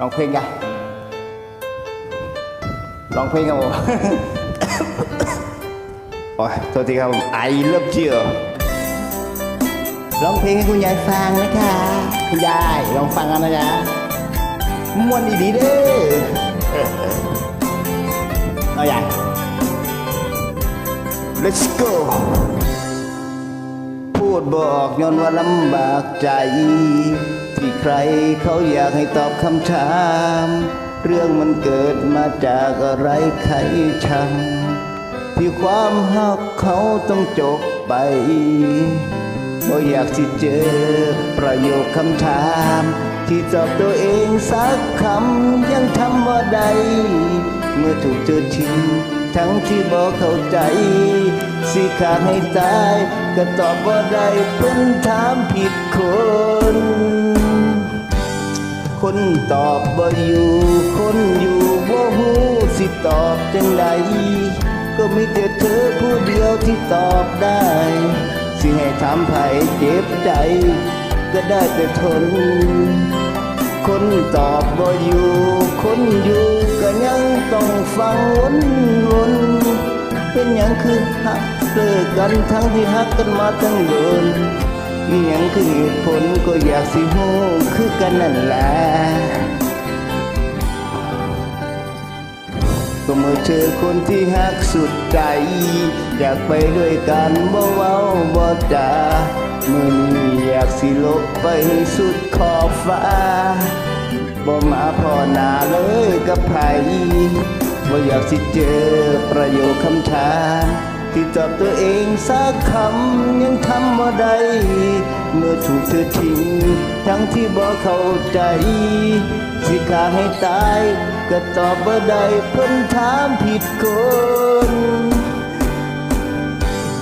ร้องเพลงกันร้องเพลงครับผม โอ้ยโทษทีครับผมไอเริ่มเชื่อร้องเพลงให้คุณยายฟังนะคะคุณยายลองฟังกันนะจ๊ะม่วนดีๆเด้อเอาใหญ่ let's go พูดบอกย้อนว่าลำบากใจ ที่ใครเขาอยากให้ตอบคำถาม เรื่องมันเกิดมาจากอะไรใครชัง ที่ความหักเขาต้องจบไปบ่อยากที่เจอประโยคคำถาม ที่ตอบตัวเองสักคำยังทำว่าใด เมื่อถูกเจอทิ้งทั้งที่บอกเข้าใจ สิขาดให้ตาย ก็ตอบว่าได้เพิ่นถามผิดคน คนตอบบ่อยู่ คนอยู่บ่ฮู้สิตอบจังใดก็มีแต่เธอผู้เดียวที่ตอบได้ สิให้ถามไผเจ็บใจ ก็ได้แต่ทน คนตอบบ่อยู่ คนอยู่ก็ยังต้องฟังวนวนเป็นอย่างคือหักเลิกกันทั้งที่หักกันมาตั้งโดน อีหยังคือเหตุผลก็อยากสิฮู้คือกันนั่นแหละก็เมื่อเจอคนที่หักสุดใจ อยากไปด้วยกันบ่เว้าบ่จามื่อนี้อยากสิลบไปสุดขอบฟ้าบ่มาพอหนาเลยกับไผบ่อยากสิเจอประโยคคำถามที่ตอบตัวเองสักคำยังทำบ่ได้ เมื่อถูกเธอทิ้ง ทั้งที่บ่เข้าใจ สิขาให้ตาย ก็ตอบบ่ได้เพิ่นถามผิดคน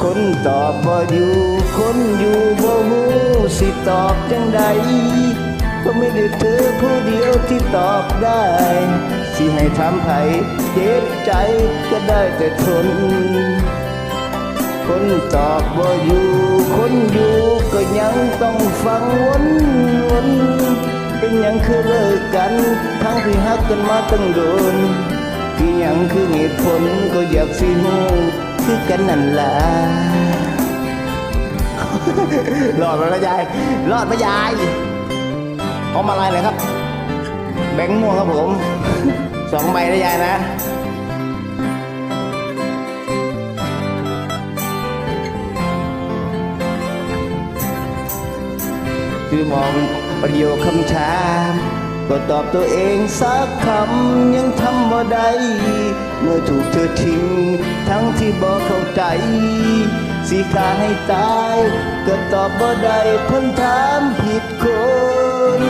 คนตอบบ่อยู่ คนอยู่บ่ฮู้สิตอบจังใดก็ไม่ได้เธอผู้เดียวที่ตอบได้สิให้ถามไผเจ็บใจก็ได้แต่ทน คนตอบบ่อยู่ คนอยู่ก็ยังต้องฟังวนวนเป็นยังคือเลิกกัน ทั้งที่ฮักกันมาตั้งโดนที่ยังคือเหตุผลก็อยากสิฮู้คือกันนั่นล่ะรอดมาแล้วยายรอดมายายเอามาอะไรเลยครับ แบงค์ม่วงครับผมสองใบนะยายนะ คือมองประโยคคำถามก็ตอบตัวเองสักคำยังทำบ่ได้เมื่อถูกเธอทิ้งทั้งที่บ่เข้าใจสิขาให้ตายก็ตอบบ่ได้เพิ่นถามผิดคน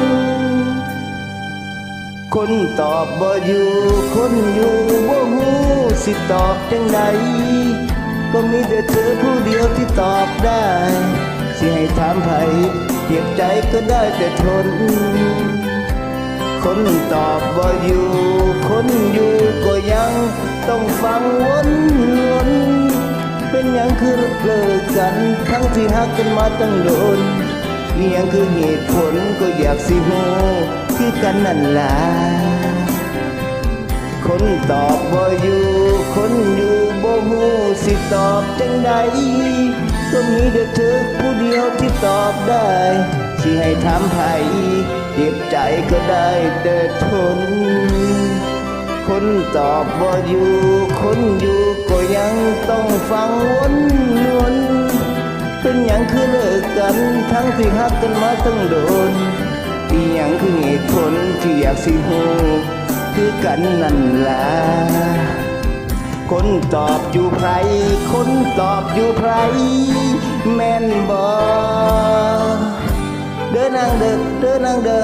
คนตอบบ่อยู่คนอยู่บ่ฮู้สิตอบจังใดก็มีแต่เธอผู้เดียวที่ตอบได้ สิให้ถามไผ บใจก็ได้แต่ทน คนตอบบ่าอยู่ คนอยู่ก็ยังต้องฟังวนวนเป็นหยังคือเลิกกัน ทั้งที่ฮักกันมาตั้งโดนนี่ยังคือเหตุผลก็อยากสิฮู้คือกันนั่นล่ะคนตอบบ่อยู่ คนอยู่บ่ฮู้สิตอบจังใด ก็มีแต่เธอผู้เดียวที่ตอบได้สิให้ถามไผเจ็บใจก็ได้แต่ทน คนตอบบ่าอยู่ คนอยู่ก็ยังต้องฟังวนวน เป็นอย่างคือเลิกกันทั้งที่ฮักกันมาตั้งโดนอีหยังคือเหตุผลที่อยากสิฮู้คือกันนั่นล่ะ คนตอบอยู่ไพรคนตอบอยู่ไพรแม่นบ่เดินนางเด้อเดินนางเด้อ